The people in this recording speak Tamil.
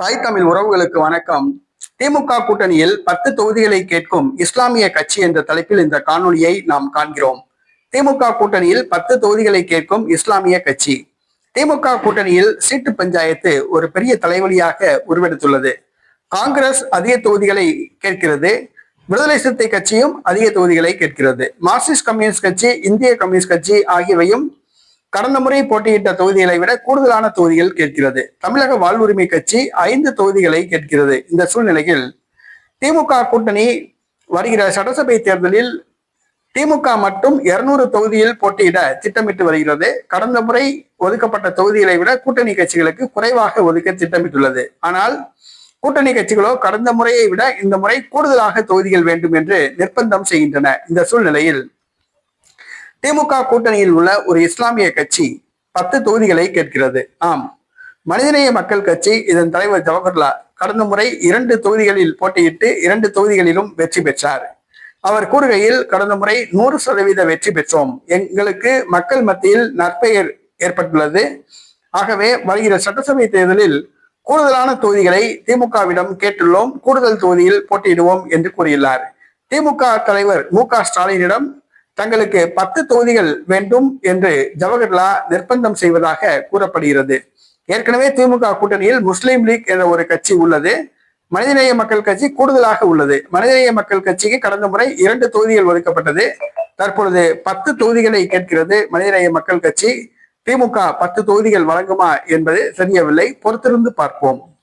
தாய் தமிழ் உறவுகளுக்கு வணக்கம். திமுக கூட்டணியில் பத்து தொகுதிகளை கேட்கும் இஸ்லாமிய கட்சி என்ற தலைப்பில் இந்த காணொலியை நாம் காண்கிறோம். திமுக கூட்டணியில் பத்து தொகுதிகளை கேட்கும் இஸ்லாமிய கட்சி. திமுக கூட்டணியில் சீட்டு பஞ்சாயத்து ஒரு பெரிய தலைவலியாக உருவெடுத்துள்ளது. காங்கிரஸ் அதிக தொகுதிகளை கேட்கிறது. விடுதலை சிறுத்தை கட்சியும் அதிக தொகுதிகளை கேட்கிறது. மார்க்சிஸ்ட் கம்யூனிஸ்ட் கட்சி இந்திய கம்யூனிஸ்ட் கட்சி ஆகியவையும் கடந்த முறை போட்டியிட்ட தொகுதிகளை விட கூடுதலான தொகுதிகள் கேட்கிறது. தமிழக வாழ்வுரிமை கட்சி ஐந்து தொகுதிகளை கேட்கிறது. இந்த சூழ்நிலையில் திமுக கூட்டணி வருகிற சட்டசபை தேர்தலில் திமுக மட்டும் இருநூறு தொகுதியில் போட்டியிட திட்டமிட்டு வருகிறது. கடந்த முறை ஒதுக்கப்பட்ட தொகுதிகளை விட கூட்டணி கட்சிகளுக்கு குறைவாக ஒதுக்க திட்டமிட்டுள்ளது. ஆனால் கூட்டணி கட்சிகளோ கடந்த முறையை விட இந்த முறை கூடுதலாக தொகுதிகள் வேண்டும் என்று நிர்பந்தம் செய்கின்றன. இந்த சூழ்நிலையில் திமுக கூட்டணியில் உள்ள ஒரு இஸ்லாமிய கட்சி பத்து தொகுதிகளை கேட்கிறது. ஆம். மனிதநேய மக்கள் கட்சி இதன் தலைவர் ஜவஹர்லால் கடந்த முறை இரண்டு தொகுதிகளில் போட்டியிட்டு இரண்டு தொகுதிகளிலும் வெற்றி பெற்றார். அவர் கூறுகையில் கடந்த முறை நூறு சதவீத வெற்றி பெற்றோம். எங்களுக்கு மக்கள் மத்தியில் நற்பெயர் ஏற்பட்டுள்ளது. ஆகவே வருகிற சட்டசபை தேர்தலில் கூடுதலான தொகுதிகளை திமுகவிடம் கேட்டுள்ளோம். கூடுதல் தொகுதியில் போட்டியிடுவோம் என்று கூறியுள்ளார். திமுக தலைவர் மு க ஸ்டாலினிடம் தங்களுக்கு பத்து தொகுதிகள் வேண்டும் என்று ஜவஹர்லால் நிர்பந்தம் செய்வதாக கூறப்படுகிறது. ஏற்கனவே திமுக கூட்டணியில் முஸ்லீம் லீக் என்ற ஒரு கட்சி உள்ளது. மனிதநேய மக்கள் கட்சி கூடுதலாக உள்ளது. மனிதநேய மக்கள் கட்சிக்கு கடந்த முறை இரண்டு தொகுதிகள் ஒதுக்கப்பட்டது. தற்பொழுது பத்து தொகுதிகளை கேட்கிறது மனிதநேய மக்கள் கட்சி. திமுக பத்து தொகுதிகள் வழங்குமா என்பது தெரியவில்லை. பொறுத்திருந்து பார்ப்போம்.